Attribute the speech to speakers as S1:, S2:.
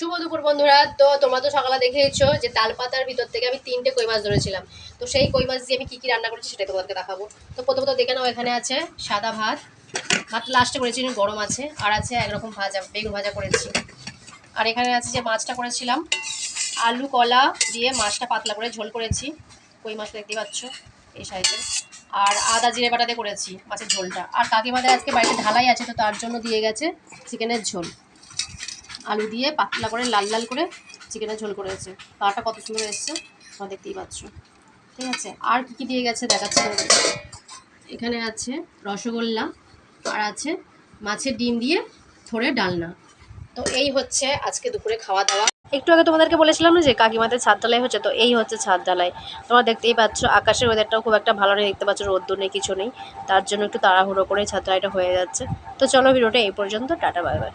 S1: শুভ দুপুর বন্ধুরা। তো তোমরা তো সকালে দেখেছ যে তাল পাতার ভিতর থেকে আমি তিনটে কই মাছ ধরেছিলাম। তো সেই কই মাছ দিয়ে আমি কী কী রান্না করেছি সেটা তোমাদেরকে দেখাবো। তো প্রথমত দেখে নাও, এখানে আছে সাদা ভাত। ভাত লাস্টে করেছি, গরম আছে। আর আছে একরকম ভাজা, বেগুন ভাজা করেছি। আর এখানে আছে যে মাছটা করেছিলাম, আলু কলা দিয়ে মাছটা পাতলা করে ঝোল করেছি। কই মাছটা দেখতে পাচ্ছ এই সাইজে। আর আদা জিরে বাটাতে করেছি মাছের ঝোলটা। আর কাকিমাদের আজকে বাড়িতে ঢালাই আছে, তো তার জন্য দিয়ে গেছে চিকেনের ঝোল। আলু দিয়ে পাতলা করে, লাল লাল করে চিকেনের ঝোল করেছে। কালারটা কত সুন্দর এসছে, তোমরা দেখতেই পাচ্ছ। ঠিক আছে, আর কী কী দিয়ে গেছে দেখাচ্ছি এখানে আছে রসগোল্লা, আর আছে মাছের ডিম দিয়ে থরে ডালনা। তো এই হচ্ছে আজকে দুপুরে খাওয়া দাওয়া। একটু আগে তোমাদেরকে বলেছিলাম না যে কাকিমাদের ছাদ ঢালাই হচ্ছে, তো এই হচ্ছে ছাদ ঢালাই তোমরা দেখতেই পাচ্ছ, আকাশের ওয়েদারটাও খুব একটা ভালো নেই, দেখতে পাচ্ছ রোদ্দুর নেই, কিছু নেই। তার জন্য একটু তাড়াহুড়ো করে ছাদ ঢালাইটা হয়ে যাচ্ছে। তো চলো ভিডিওটা এই পর্যন্ত, টাটা বাই বাই